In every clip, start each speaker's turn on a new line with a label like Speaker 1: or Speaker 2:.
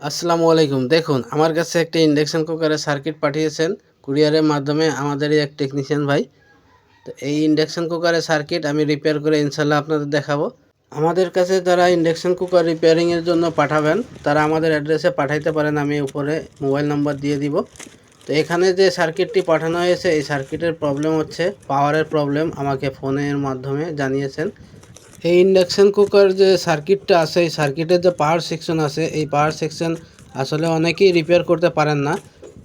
Speaker 1: আসসালামু আলাইকুম। দেখুন, আমার কাছে একটা ইন্ডাকশন কুকারের সার্কিট পাঠিয়েছেন কুরিয়ারের মাধ্যমে আমাদেরই এক টেকনিশিয়ান ভাই। তো এই ইন্ডাকশন কুকারের সার্কিট আমি রিপেয়ার করে ইনশাল্লাহ আপনাদের দেখাবো। আমাদের কাছে যারা ইন্ডাকশন কুকার রিপেয়ারিংয়ের জন্য পাঠাবেন, তারা আমাদের অ্যাড্রেসে পাঠাইতে পারেন, আমি উপরে মোবাইল নাম্বার দিয়ে দিব। তো এখানে যে সার্কিটটি পাঠানো হয়েছে, এই সার্কিটের প্রবলেম হচ্ছে পাওয়ারের প্রবলেম আমাকে ফোনের মাধ্যমে জানিয়েছেন। এই ইন্ডাকশন কুকার যে সার্কিটটা আছে, এই সার্কিটের যে পাওয়ার সেকশন আছে, এই পাওয়ার সেকশন আসলে অনেকেই রিপেয়ার করতে পারেন না।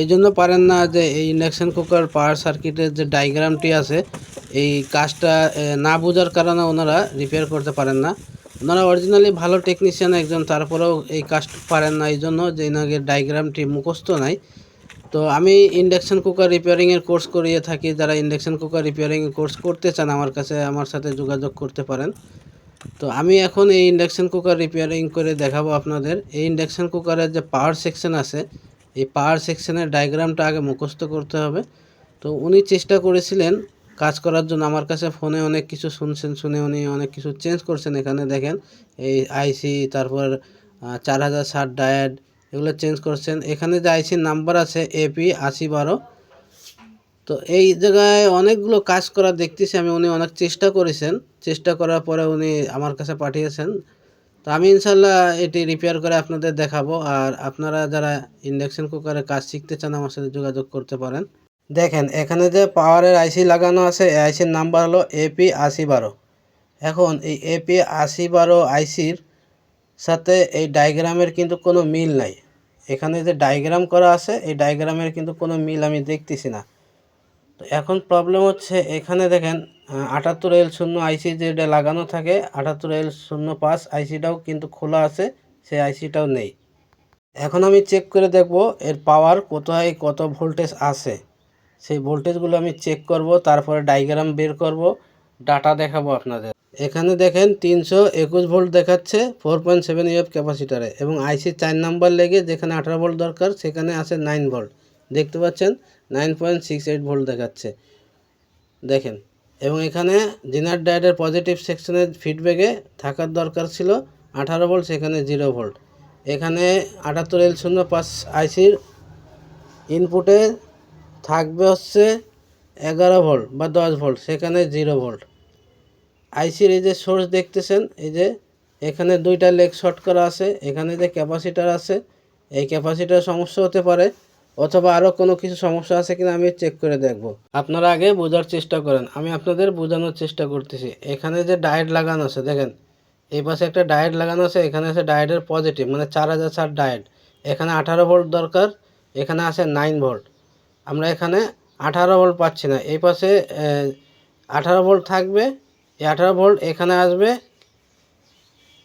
Speaker 1: এই জন্য পারেন না যে এই ইন্ডাকশন কুকার পাওয়ার সার্কিটের যে ডায়াগ্রামটি আছে, এই কাজটা না বোঝার কারণে ওনারা রিপেয়ার করতে পারেন না। ওনারা অরিজিনালি ভালো টেকনিশিয়ান একজন, তারপরেও এই কাজটা পারেন না। এই জন্য যে এনাকে ডায়াগ্রামটি মুখস্থ নাই। তো আমি ইন্ডাকশন কুকার রিপেয়ারিংয়ের কোর্স করিয়ে থাকি। যারা ইন্ডাকশন কুকার রিপেয়ারিংয়ের কোর্স করতে চান আমার কাছে, আমার সাথে যোগাযোগ করতে পারেন। তো আমি এখন এই ইন্ডাকশন কুকার রিপেয়ারিং করে দেখাবো আপনাদের। এই ইন্ডাকশন কুকারের যে পাওয়ার সেকশন আছে, এই পাওয়ার সেকশনের ডায়াগ্রামটা আগে মুখস্থ করতে হবে। তো উনি চেষ্টা করেছিলেন কাজ করার জন্য। আমার কাছে ফোনে অনেক কিছু শুনছেন, শুনে উনি অনেক কিছু চেঞ্জ করছেন এখানে দেখেন। এই আইসি তারপর চার হাজার ষাট ডায়েট এগুলো চেঞ্জ করছেন। এখানে যে আইসির নাম্বার আছে এপি আশি বারো। তো এই জায়গায় অনেকগুলো কাজ করা দেখতেছি আমি, উনি অনেক চেষ্টা করেছেন। চেষ্টা করার পরে উনি আমার কাছে পাঠিয়েছেন। তো আমি ইনশাল্লাহ এটি রিপেয়ার করে আপনাদের দেখাবো। আর আপনারা যারা ইন্ডাকশন কুকারে কাজ শিখতে চান, আমার সাথে যোগাযোগ করতে পারেন। দেখেন, এখানে যে পাওয়ারের আইসি লাগানো আছে, এই আইসির নাম্বার হলো এপি আশি বারো। এখন এই এপি আশি বারো আইসির সাথে এই ডায়াগ্রামের কিন্তু কোনো মিল নাই। এখানে যে ডায়াগ্রাম করা আছে, এই ডায়াগ্রামের কিন্তু কোনো মিল আমি দেখতেছি না। তো এখন প্রবলেম হচ্ছে এখানে দেখেন আটাত্তর এল শূন্য আইসি যেটা লাগানো থাকে। আটাত্তর এল শূন্য পাঁচ আইসিটাও কিন্তু খোলা আছে, সেই আইসিটাও নেই। এখন আমি চেক করে দেখব এর পাওয়ার কোথায় কত ভোল্টেজ আছে। সেই ভোল্টেজগুলো আমি চেক করব, তারপরে ডায়াগ্রাম বের করব ডাটা দেখাবো আপনাদের। এখানে দেখেন তিনশো একুশ ভোল্ট দেখাচ্ছে ফোর পয়েন্ট সেভেন ইউএফ ক্যাপাসিটারে এবং আইসি চার নাম্বার লেগে যেখানে আঠারো ভোল্ট দরকার, সেখানে আছে নাইন ভোল্ট। দেখতে পাচ্ছেন nine point six eight volt দেখাচ্ছে। দেখেন, এবং এখানে জিনার ডায়েটের পজিটিভ সেকশনের ফিডব্যাকে থাকার দরকার ছিল, আঠারো ভোল্ট, সেখানে জিরো ভোল্ট। এখানে আটাত্তর এল শূন্য পাঁচ আইসির ইনপুটে থাকবে হচ্ছে এগারো ভোল্ট বা দশ ভোল্ট, সেখানে জিরো ভোল্ট। আইসির এই যে সোর্স দেখতেছেন, এই যে এখানে দুইটা লেগ শর্ট করা আছে, এখানে যে ক্যাপাসিটার আছে, এই ক্যাপাসিটার সমস্যা হতে পারে, অথবা আরও কোনো কিছু সমস্যা আছে কিনা আমি চেক করে দেখব। আপনারা আগে বোঝার চেষ্টা করেন, আমি আপনাদের বোঝানোর চেষ্টা করতেছি। এখানে যে ডায়েট লাগানো আছে, দেখেন, এই পাশে একটা ডায়েট লাগানো আছে, এখানে আছে ডায়েটের পজিটিভ মানে চার হাজার ষাট ডায়েট এখানে আঠারো ভোল্ট দরকার, এখানে আছে নাইন ভোল্ট আমরা এখানে আঠারো ভোল্ট পাচ্ছি না, এই পাশে আঠারো ভোল্ট থাকবে এই আঠারো ভোল্ট এখানে আসবে,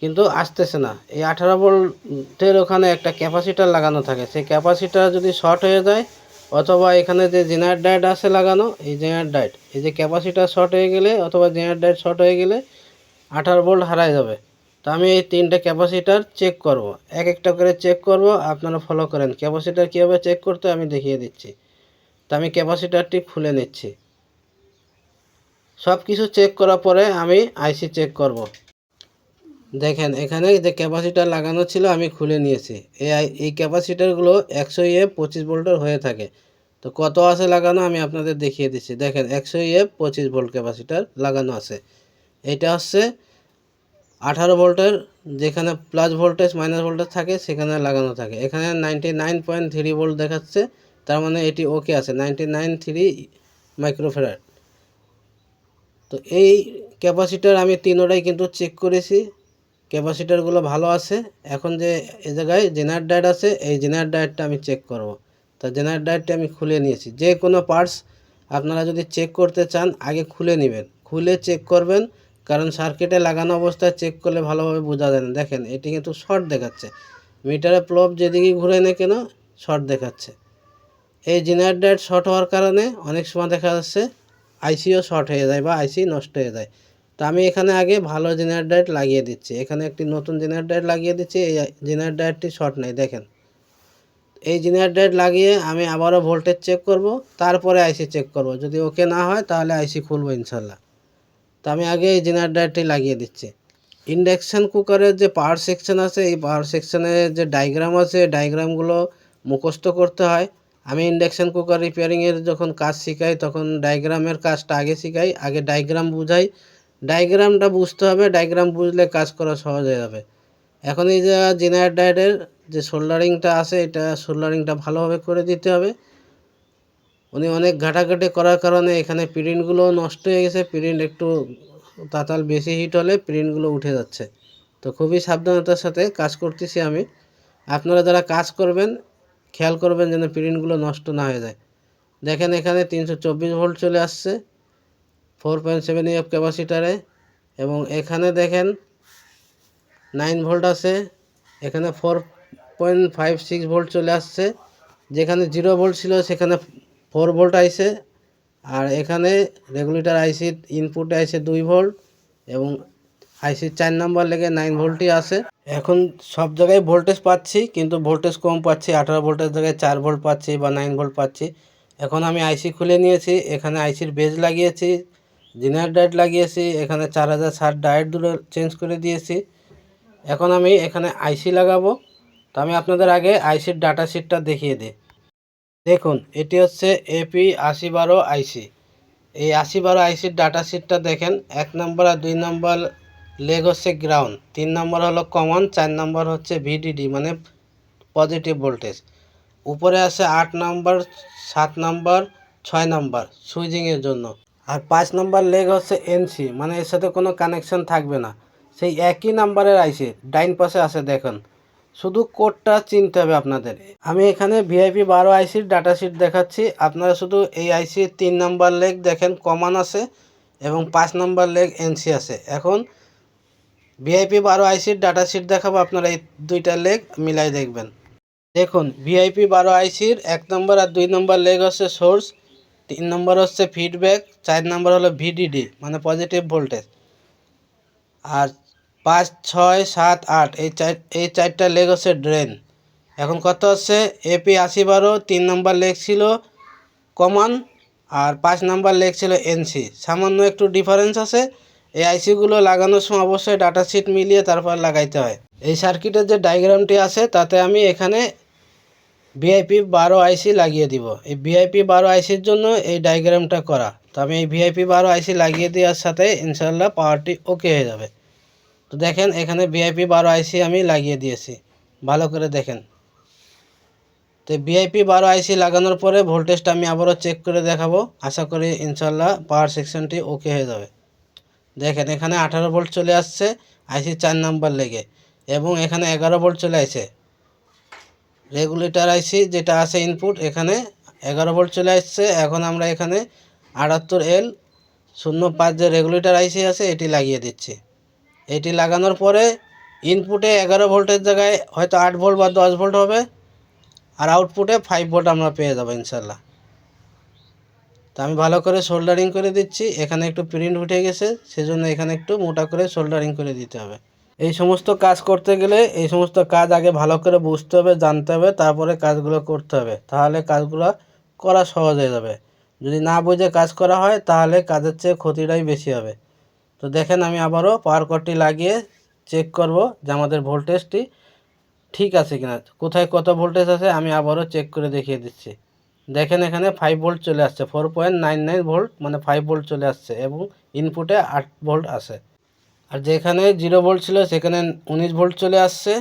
Speaker 1: কিন্তু আসতেছে না। এই আঠারো ভোল্টের ওখানে একটা ক্যাপাসিটার লাগানো থাকে। সেই ক্যাপাসিটার যদি শর্ট হয়ে যায়, অথবা এখানে যে জেনার ডায়েট আছে লাগানো, এই জেনার ডায়েট এই যে ক্যাপাসিটার শর্ট হয়ে গেলে, অথবা জেনার ডায়েট শর্ট হয়ে গেলে আঠারো ভোল্ট হারায় যাবে। তো আমি এই তিনটে ক্যাপাসিটার চেক করব। এক একটা করে চেক করব, আপনারা ফলো করেন। ক্যাপাসিটার কীভাবে চেক করতে আমি দেখিয়ে দিচ্ছি। তো আমি ক্যাপাসিটারটি খুলে নিচ্ছি। সব কিছু চেক করার পরে আমি আইসি চেক করব। দেখেন, এখানে যে ক্যাপাসিটার লাগানো ছিল আমি খুলে নিয়েছি। এই এই ক্যাপাসিটারগুলো একশো এফ পঁচিশ ভোল্টের হয়ে থাকে। তো কত আছে লাগানো আমি আপনাদের দেখিয়ে দিচ্ছি। দেখেন, একশো এফ পঁচিশ ভোল্ট ক্যাপাসিটার লাগানো আছে। এটা হচ্ছে আঠারো ভোল্টের, যেখানে প্লাস ভোল্টেজ মাইনাস ভোল্টেজ থাকে, সেখানে লাগানো থাকে। এখানে ninety nine point three volt দেখাচ্ছে, তার মানে এটি ওকে আছে। নাইনটি নাইন থ্রি মাইক্রোফেরাট তো এই ক্যাপাসিটার আমি তিনোটাই কিন্তু চেক করেছি। ক্যাপাসিটারগুলো ভালো আছে। এখন যে এ জায়গায় জেনার ডায়েট আছে, এই জেনার ডায়েটটা আমি চেক করব। তা জেনার ডায়েটটা আমি খুলে নিয়েছি। যে কোনো পার্টস আপনারা যদি চেক করতে চান, আগে খুলে নেবেন। খুলে চেক করবেন, কারণ সার্কিটে লাগানো অবস্থায় চেক করলে ভালোভাবে বোঝা যায় না। দেখেন, এটি কিন্তু শর্ট দেখাচ্ছে। মিটারে প্লব যেদিকে ঘুরে না কেন শর্ট দেখাচ্ছে। এই জেনার ডায়েট শর্ট হওয়ার কারণে অনেক সময় দেখা যাচ্ছে আইসিও শর্ট হয়ে যায় বা আইসি নষ্ট হয়ে যায়। তো আমি এখানে আগে ভালো জেনারেট ডায়েট লাগিয়ে দিচ্ছি। এখানে একটি নতুন জেনারেট ডায়েট লাগিয়ে দিচ্ছি। এই জেনারেট ডায়েটটি শর্ট নেই, দেখেন। এই জেনারেট ডায়েট লাগিয়ে আমি আবারও ভোল্টেজ চেক করব, তারপরে আইসি চেক করব। যদি ওকে না হয়, তাহলে আইসি খুলবো ইনশাল্লাহ। তো আমি আগে এই জেনারেট ডায়েটটি লাগিয়ে দিচ্ছি। ইন্ডাকশান কুকারের যে পাওয়ার সেকশন আছে, এই পাওয়ার সেকশনে যে ডায়াগ্রাম আছে ডায়াগ্রামগুলো মুখস্থ করতে হয়। আমি ইন্ডাকশান কুকার রিপেয়ারিংয়ের যখন কাজ শেখাই, তখন ডায়াগ্রামের কাজটা আগে শেখাই, আগে ডায়াগ্রাম বুঝাই। ডায়াগ্রামটা বুঝতে হবে ডায়াগ্রাম বুঝলে কাজ করা সহজ হয়ে যাবে। এখন এই যে জেনারেট ডায়েটের যে সোল্ডারিংটা আছে, এটা সোল্ডারিংটা ভালোভাবে করে দিতে হবে। উনি অনেক ঘাটাঘাটি করার কারণে এখানে প্রিন্টগুলো নষ্ট হয়ে গেছে প্রিন্ট একটু তাতাল বেশি হিট হলে প্রিন্টগুলো উঠে যাচ্ছে। তো খুবই সাবধানতার সাথে কাজ করতেছি আমি। আপনারা যারা কাজ করবেন খেয়াল করবেন যেন প্রিন্টগুলো নষ্ট না হয়ে যায়। দেখেন এখানে তিনশো চব্বিশ ভোল্ট চলে আসছে, ফোর পয়েন্ট সেভেন ইএফ ক্যাপাসিটারে এবং এখানে দেখেন নাইন ভোল্ট আছে, এখানে four point five six volt চলে আসছে, যেখানে জিরো ভোল্ট ছিল সেখানে ফোর ভোল্ট আইসে আর এখানে রেগুলেটর আইসি ইনপুটে আইসে দুই ভোল্ট এবং আইসির চার নাম্বার লেগে নাইন ভোল্টই আছে। এখন সব জায়গায় ভোল্টেজ পাচ্ছি, কিন্তু ভোল্টেজ কম পাচ্ছি, আঠারো ভোল্টের জায়গায় চার ভোল্ট পাচ্ছি বা নাইন ভোল্ট পাচ্ছি। এখন আমি আইসি খুলে নিয়েছি, এখানে আইসির বেজ লাগিয়েছি জিনার ডায়েট লাগিয়েছি, এখানে চার হাজার ষাট ডায়েট দুটো চেঞ্জ করে দিয়েছি। এখন আমি এখানে আইসি লাগাবো। তো আমি আপনাদের আগে আইসির ডাটা শিটটা দেখিয়ে দিই। দেখুন, এটি হচ্ছে এপি আশি বারো আইসি এই আশি বারো আইসির ডাটা শিটটা দেখেন, এক নম্বর আর দুই নম্বর লেগ হচ্ছে গ্রাউন্ড তিন নম্বর হলো কমন চার নম্বর হচ্ছে ভিডিডি মানে পজিটিভ ভোল্টেজ উপরে আছে আট নম্বর, সাত নম্বর, ছয় নম্বর সুইচিংয়ের জন্য। আর পাঁচ নম্বর লেগ হচ্ছে এনসি মানে এর সাথে কোনো কানেকশন থাকবে না। সেই একই নাম্বারের আইসি ডাইন পাশে আছে, দেখুন। শুধু কোডটা চিনতে হবে আপনাদের। আমি এখানে ভিআইপি বারো আইসির ডাটা শিট দেখাচ্ছি। আপনারা শুধু এই আইসির তিন নাম্বার লেগ দেখেন কমান আছে, এবং পাঁচ নাম্বার লেগ এনসি আছে। এখন ভিআইপি বারো আইসির ডাটা শিট দেখাবো, আপনারা এই দুইটা লেগ মিলাই দেখবেন। দেখুন ভিআইপি বারো আইসির এক নম্বর আর দুই নম্বর লেগ হচ্ছে সোর্স তিন নম্বর হচ্ছে ফিডব্যাক চার নম্বর হলো ভিডিডি মানে পজিটিভ ভোল্টেজ আর পাঁচ, ছয়, সাত, আট, এই চার, এই চারটা লেগ হচ্ছে ড্রেন এখন কত হচ্ছে? এপি আশি বারো, তিন নম্বর লেগ ছিল কমন আর পাঁচ নাম্বার লেগ ছিল এনসি সামান্য একটু ডিফারেন্স আছে এই আইসিগুলো লাগানোর সময় অবশ্যই ডাটা শিট মিলিয়ে তারপর লাগাইতে হয়। এই সার্কিটের যে ডায়াগ্রামটি আছে, তাতে আমি এখানে ভিআইপি বারো আইসি লাগিয়ে দিব। এই ভিআইপি বারো আইসির জন্য এই ডায়াগ্রামটা করা। তো আমি এই ভিআইপি বারো আইসি লাগিয়ে দেওয়ার সাথে ইনশাল্লাহ পাওয়ারটি ওকে হয়ে যাবে। তো দেখেন, এখানে ভিআইপি বারো আইসি আমি লাগিয়ে দিয়েছি। ভালো করে দেখেন। তো ভিআইপি বারো আইসি লাগানোর পরে ভোল্টেজটা আমি আবারও চেক করে দেখাবো। আশা করি ইনশাল্লাহ পাওয়ার সেকশনটি ওকে হয়ে যাবে। দেখেন, এখানে আঠারো ভোল্ট চলে আসছে আইসি চার নাম্বার লেগে, এবং এখানে এগারো ভোল্ট চলে আসছে রেগুলেটর আইসি যেটা আছে ইনপুট এখানে এগারো ভোল্ট চলে আসছে, এখন আমরা এখানে আটাত্তর এল শূন্য পাঁচ যে রেগুলেটর আইসি আছে, এটি লাগিয়ে দিচ্ছি। এটি লাগানোর পরে ইনপুটে এগারো ভোল্টের জায়গায় হয়তো আট ভোল্ট বা দশ ভোল্ট হবে, আর আউটপুটে ফাইভ ভোল্ট আমরা পেয়ে যাব, ইনশাল্লাহ। আমি ভালো করে সোল্ডারিং করে দিচ্ছি। এখানে একটু প্রিন্ট উঠে গেছে, সেজন্য এখানে একটু মোটা করে সোল্ডারিং করে দিতে হবে। এই সমস্ত কাজ করতে গেলে, এই সমস্ত কাজ আগে ভালো করে বুঝতে হবে, জানতে হবে, তারপরে কাজগুলো করতে হবে। তাহলে কাজগুলো করা সহজ হয়ে যাবে। যদি না বুঝে কাজ করা হয়, তাহলে কাজের চেয়ে ক্ষতিটাই বেশি হবে। তো দেখেন, আমি আবারও পাওয়ার কটটি লাগিয়ে চেক করব যে আমাদের ভোল্টেজটি ঠিক আছে কিনা। কোথায় কত ভোল্টেজ আছে, আমি আবারও চেক করে দেখিয়ে দিচ্ছি। দেখেন এখানে ফাইভ ভোল্ট চলে আসছে four point nine nine volt মানে ফাইভ ভোল্ট চলে আসছে এবং ইনপুটে আট ভোল্ট আছে। আর যেখানে জিরো ভোল্ট ছিল, সেখানে উনিশ ভোল্ট চলে আসছে।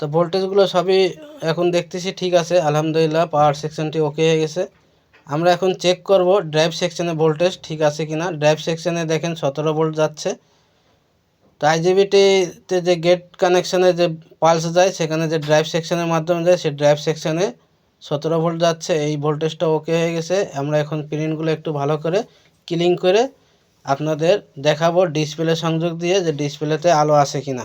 Speaker 1: তো ভোল্টেজগুলো সবই এখন দেখতেছি ঠিক আছে, আলহামদুলিল্লাহ পাওয়ার সেকশনটি ওকে হয়ে গেছে। আমরা এখন চেক করব ড্রাইভ সেকশনে ভোল্টেজ ঠিক আছে কি না ড্রাইভ সেকশনে দেখেন সতেরো ভোল্ট যাচ্ছে। তো আইজিবিটিতে যে গেট কানেকশানে যে পালস যায়, সেখানে যে ড্রাইভ সেকশনের মাধ্যমে যায় সেই ড্রাইভ সেকশনে সতেরো ভোল্ট যাচ্ছে, এই ভোল্টেজটা ওকে হয়ে গেছে। আমরা এখন প্রিন্টগুলো একটু ভালো করে ক্লিন করে আপনাদের দেখাবো ডিসপ্লে সংযোগ দিয়ে যে ডিসপ্লেতে আলো আসে কিনা।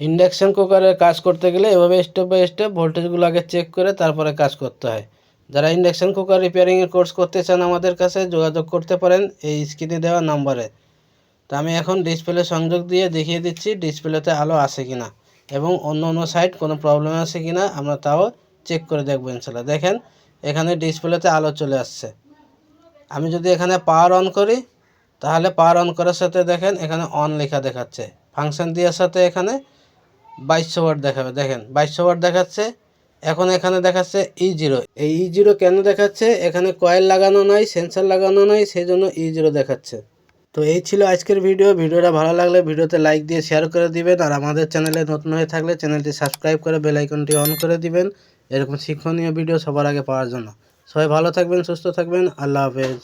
Speaker 1: ইন্ডাকশন কুকারের কাজ করতে গেলে এভাবে স্টেপ বাই স্টেপ ভোল্টেজগুলো আগে চেক করে তারপরে কাজ করতে হয়। যারা ইন্ডাকশন কুকার রিপেয়ারিংয়ের কোর্স করতে চান আমাদের কাছে, যোগাযোগ করতে পারেন এই স্ক্রিনে দেওয়া নাম্বারে। তো আমি এখন ডিসপ্লে সংযোগ দিয়ে দেখিয়ে দিচ্ছি ডিসপ্লেতে আলো আসে কিনা এবং অন্য অন্য সাইড কোনো প্রবলেম আছে কিনা, আমরা তাও চেক করে দেখব ইনশাল্লাহ। দেখেন, এখানে ডিসপ্লেতে আলো চলে আসছে। আমি যদি এখানে পাওয়ার অন করি, তাহলে পাওয়ার অন করার সাথে দেখেন, এখানে অন লেখা দেখাচ্ছে। ফাংশন দেওয়ার সাথে এখানে বাইশশো ওয়াট দেখাবে। দেখেন, বাইশশো ওয়াট দেখাচ্ছে, এখন এখানে দেখাচ্ছে ই জিরো এই ই জিরো কেন দেখাচ্ছে? এখানে কয়েল লাগানো নাই সেন্সার লাগানো নাই সেই জন্য ই জিরো দেখাচ্ছে। তো এই ছিল আজকের ভিডিও ভিডিওটা ভালো লাগলে ভিডিওতে লাইক দিয়ে শেয়ার করে দিবেন, আর আমাদের চ্যানেলে নতুন হয়ে থাকলে চ্যানেলটি সাবস্ক্রাইব করে বেল আইকনটি অন করে দিবেন। এরকম শিক্ষণীয় ভিডিও সবার আগে পাওয়ার জন্য। সবাই ভালো থাকবেন সুস্থ থাকবেন। আল্লাহ হাফেজ।